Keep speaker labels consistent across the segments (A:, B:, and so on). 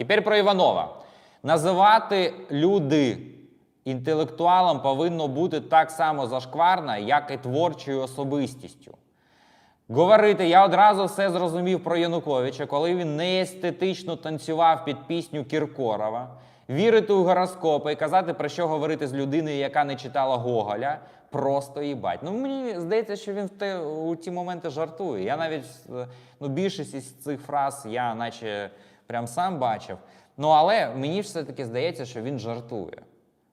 A: Тепер про Іванова. Називати люди інтелектуалом повинно бути так само зашкварно, як і творчою особистістю. Говорити, я одразу все зрозумів про Януковича, коли він неестетично танцював під пісню Кіркорова, вірити у гороскопи і казати, про що говорити з людиною, яка не читала Гоголя, просто їбать. Ну мені здається, що він в те, у ті моменти жартує. Я навіть е, ну, більшість із цих фраз я наче прям сам бачив. Ну але мені все-таки здається, що він жартує.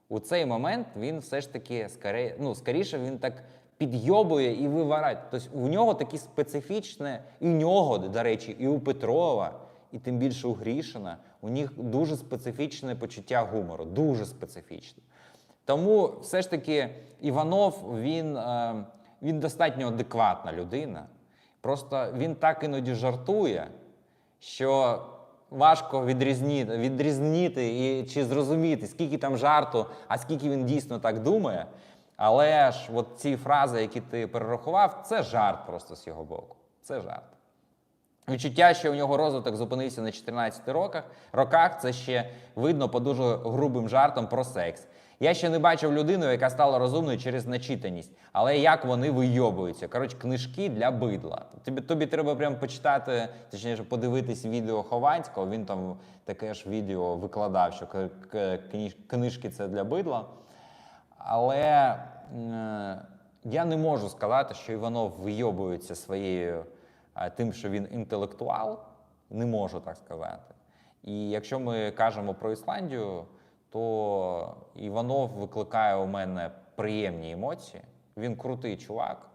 A: У цей момент він все ж таки скорі, ну, скоріше він так підйобує і виварає. Тобто у нього такі специфічне, і у нього, до речі, і у Петрова, і тим більше у Грішина, у них дуже специфічне почуття гумору, дуже специфічне. Тому все ж таки Іванов він, е, він достатньо адекватна людина. Просто він так іноді жартує, що важко відрізнити, відрізнити і, чи зрозуміти, скільки там жарту, а скільки він дійсно так думає. Але ж от ці фрази, які ти перерахував, це жарт просто з його боку. Це жарт. Відчуття, що у нього розвиток зупинився на 14 роках, роках, це ще видно по дуже грубим жартам про секс. Я ще не бачив людину, яка стала розумною через начитаність, але як вони вийобуються. Коротше, книжки для бидла. Тобі, тобі треба прям почитати, точніше, подивитись відео Хованського. Він там таке ж відео викладав, що книжки це для бидла. Але е, я не можу сказати, що Іванов вийобується своєю е, тим, що він інтелектуал. Не можу так сказати. І якщо ми кажемо про Ісландію, то Іванов викликає у мене приємні емоції. Він крутий чувак.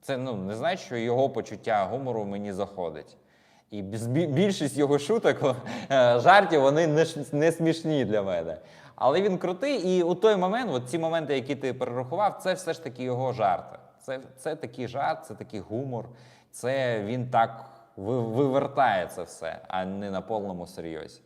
A: Це ну, не значить, що його почуття гумору мені заходить. І більшість його шуток, е, жартів, вони не, не смішні для мене. Але він крутий, і у той момент, от ці моменти, які ти перерахував, це все ж таки його жарти. Це, це такий жарт, це такий гумор. Це він так ви- вивертає це все, а не на повному серйозі.